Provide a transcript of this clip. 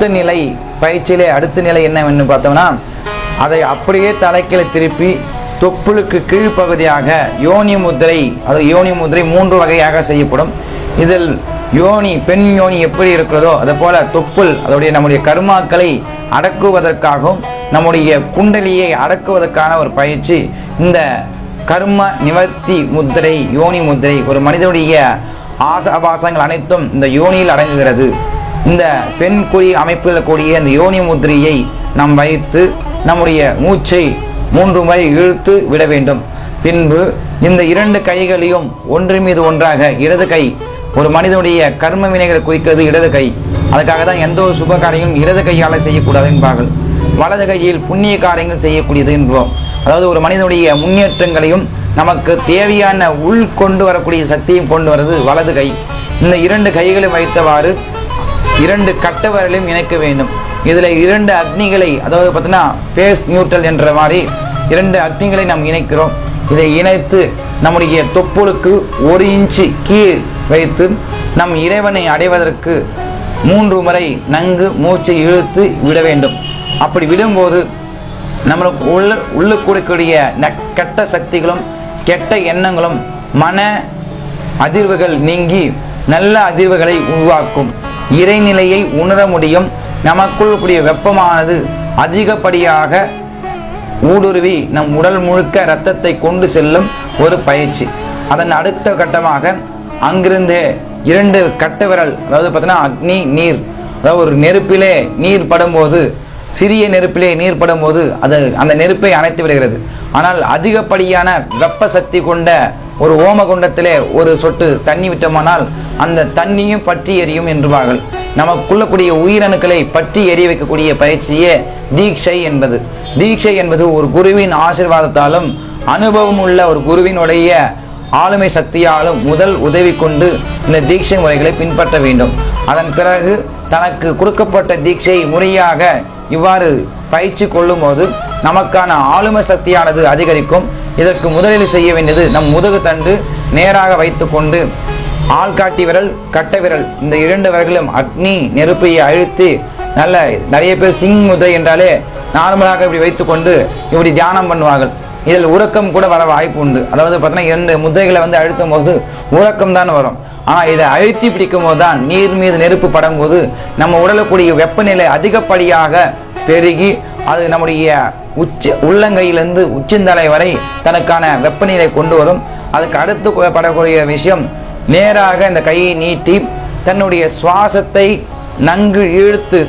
அடுத்த நிலை பயிற்சியிலே அடுத்த நிலை என்னவென்று பார்த்தோம்னா அதை அப்படியே தலைக்கீழே திருப்பி தொப்புளுக்கு கீழ்ப்பகுதியாக யோனி முத்திரை அது யோனி முத்திரை மூன்று வகையாக செய்யப்படும். இதில் யோனி பெண் யோனி எப்படி இருக்கிறதோ அதை போல தொப்புள் அதோடைய நம்முடைய கர்மாக்களை அடக்குவதற்காகவும் நம்முடைய குண்டலியை அடக்குவதற்கான ஒரு பயிற்சி. இந்த கர்ம நிவர்த்தி முத்திரை யோனி முத்திரை ஒரு மனிதனுடைய ஆசாபாசங்கள் அனைத்தும் இந்த யோனியில் அடங்குகிறது. இந்த பெண் குழி அமைப்பில் கூடிய இந்த யோனி முத்திரையை நாம் வைத்து நம்முடைய மூச்சை மூன்று முறை இழுத்து விட வேண்டும். பின்பு இந்த இரண்டு கைகளையும் ஒன்று மீது ஒன்றாக இடது கை ஒரு மனிதனுடைய கர்ம வினைகளை குறிக்கிறது இடது கை. அதுக்காக தான் எந்த ஒரு சுப காரியமும் இடது கையால் செய்யக்கூடாது என்பார்கள். வலது கையில் புண்ணிய காரியங்கள் செய்யக்கூடியது என்போம். அதாவது ஒரு மனிதனுடைய முன்னேற்றங்களையும் நமக்கு தேவையான உள் கொண்டு வரக்கூடிய சக்தியும் கொண்டு வரது வலது கை. இந்த இரண்டு கைகளை வைத்தவாறு இரண்டு கட்ட வரலையும் இணைக்க வேண்டும். இதில் இரண்டு அக்னிகளை அதாவது பார்த்தீங்கன்னா பேஸ் நியூட்ரல் என்ற மாதிரி இரண்டு அக்னிகளை நாம் இணைக்கிறோம். இதை இணைத்து நம்முடைய தொப்புளுக்கு ஒரு இன்ச்சு கீழ் வைத்து நம் இறைவனை அடைவதற்கு மூன்று முறை நன்கு மூச்சை இழுத்து விட வேண்டும். அப்படி விடும்போது நம்மளுக்கு உள்ள உள்ளுக்கூடக்கூடிய ந- கெட்ட சக்திகளும் கெட்ட எண்ணங்களும் மன அதிர்வுகள் நீங்கி நல்ல அதிர்வுகளை உருவாக்கும். இறைநிலையை உணர முடியும். நமக்குள் கூடிய வெப்பமானது அதிகப்படியாக ஊடுருவி நம் உடல் முழுக்க இரத்தத்தை கொண்டு செல்லும் ஒரு பயிற்சி. அதன் அடுத்த கட்டமாக அங்கிருந்து இரண்டு கட்ட விரல் அதாவது பார்த்தீங்கன்னா அக்னி நீர் அதாவது ஒரு நெருப்பிலே நீர் படும்போது சிறிய நெருப்பிலே நீர் படும்போது அது அந்த நெருப்பை அணைத்து விடுகிறது. ஆனால் அதிகப்படியான வெப்ப சக்தி கொண்ட ஒரு ஓமகுண்டத்திலே ஒரு சொட்டு தண்ணி விட்டோமானால் அந்த தண்ணியும் பற்றி எரியும் என்றுவார்கள். நமக்குள்ளக்கூடிய உயிரணுக்களை பற்றி எரிய வைக்கக்கூடிய பயிற்சியே தீட்சை என்பது. தீட்சை என்பது ஒரு குருவின் ஆசீர்வாதத்தாலும் அனுபவம் உள்ள ஒரு குருவினுடைய ஆளுமை சக்தியாலும் முதல் உதவி கொண்டு இந்த தீட்சை முறைகளை பின்பற்ற வேண்டும். அதன் பிறகு தனக்கு கொடுக்கப்பட்ட தீட்சை முறையாக இவ்வாறு பயிற்சி கொள்ளும்போது நமக்கான ஆளுமை சக்தியானது அதிகரிக்கும். இதற்கு முதலில் செய்ய வேண்டியது நம் முதுகு தண்டு நேராக வைத்துக்கொண்டு ஆள்காட்டி விரல் கட்ட விரல் இந்த இரண்டு விரல்களும் அக்னி நெருப்பை அழுத்தி நல்ல நிறைய பேர் சிங் முதிரை என்றாலே நார்மலாக இப்படி வைத்துக்கொண்டு இப்படி தியானம் பண்ணுவார்கள். இதில் உறக்கம் கூட வர வாய்ப்பு உண்டு. அதாவது பார்த்தீங்கன்னா இரண்டு முதிரைகளை வந்து அழுத்தும் போது உறக்கம் தான் வரும். ஆனால் இதை அழுத்தி பிடிக்கும் போது தான் நீர் மீது நெருப்பு படும் போது நம்ம உடலுக்குரிய வெப்பநிலை அதிகப்படியாக பெருகி அது நம்முடைய உச்ச உள்ளங்கையிலிருந்து உச்சந்தலை வரை தனக்கான வெப்பநிலை கொண்டு வரும். அதுக்கு அடுத்து படக்கூடிய விஷயம் நேராக இந்த கையை நீட்டி தன்னுடைய சுவாசத்தை நன்கு இழுத்து